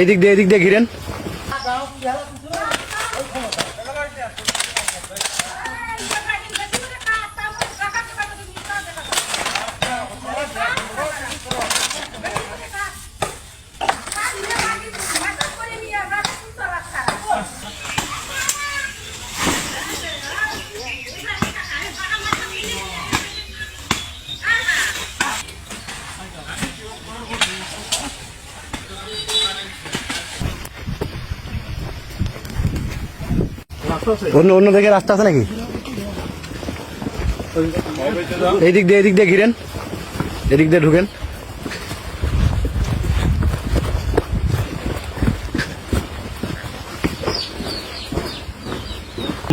এই দিক দিয়ে এই দিক দিয়ে ঘিরেন। অন্য অন্য দিকে রাস্তা আছে নাকি? এই দিক দিয়ে এদিক দিয়ে ঘিরেন। এদিক দিয়ে ঢুকেন।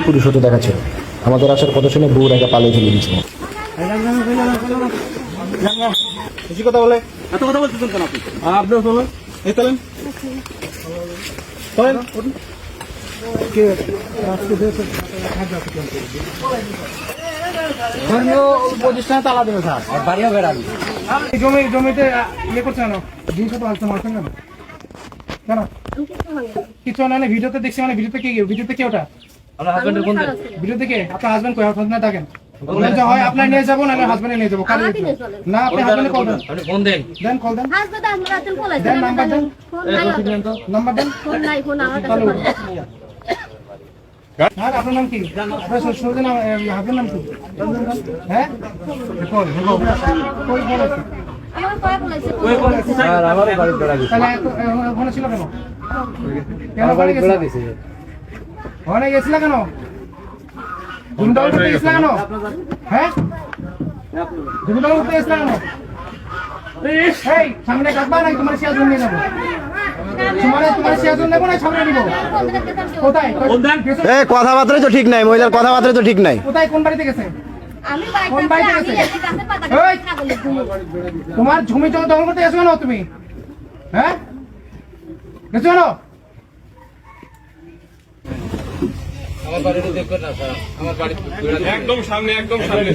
পুরুষ হতে দেখাচ্ছে। আমাদের আসার কথা শুনে বউ রেখে পালিয়ে চলে গেছিল বেশি কথা বলে। এত কথা বলতেছেন কেন আপনি? এই চলেন চলেন উঠুন। ধর্মীয় প্রতিষ্ঠানে তালা দেবে স্যার। বাড়িও বেড়াবি জমি জমিতে ইয়ে করছে কেন? জিনিস তো আসতে মারছেন কেন? কেন? কিছু না না ভিডিওতে দেখছি মানে ভিডিওতে কে ভিডিওতে কে ওটা? আমার হাজবেন্ডের কোন ভিডিওতে কে? আপনার হাজবেন্ড কই? হাজবেন্ড থাকেন। বললেন হয় আপনার নিয়ে যাব না হাজবেন্ডে নিয়ে যাব। না আপনি হাজবেন্ডে কল দেন। ফোন দেন দেন। কল দেন আমরা নাম্বার দেন ফোন নাই ওদের। নাম্বার দেন। ফোন নাই ফোন আমার কাছে তাহলে ফোন নাই। আর আপনার নাম কি? আপনার শ্বশুরের নাম নাম কি? হ্যাঁ? ওখানে ছিল কেন? কেন ওখানে গেছিল? কেন? ধুমধাম করতে গেছিল কেন? হ্যাঁ? গেছিল কেন? সামনে কাটবা নাই তোমার সিয়াজুন নিয়ে যাব তোমার তোমার না গেছে? কথাবার্তা তো ঠিক নাই মহিলার কথাবার্তা তো ঠিক নাই কোথায় কোন বাড়িতে গেছে আমি কোন বাড়িতে বাড়িতে আছি, গেছে? আমি এসে গাছের পাতা ওই! কেটে ছাগলের ঘুমো। তোমার ঝুমি জল দখল করতে গেছো কেন তুমি হ্যাঁ গেছো কেন একদম সামনে একদম সামনে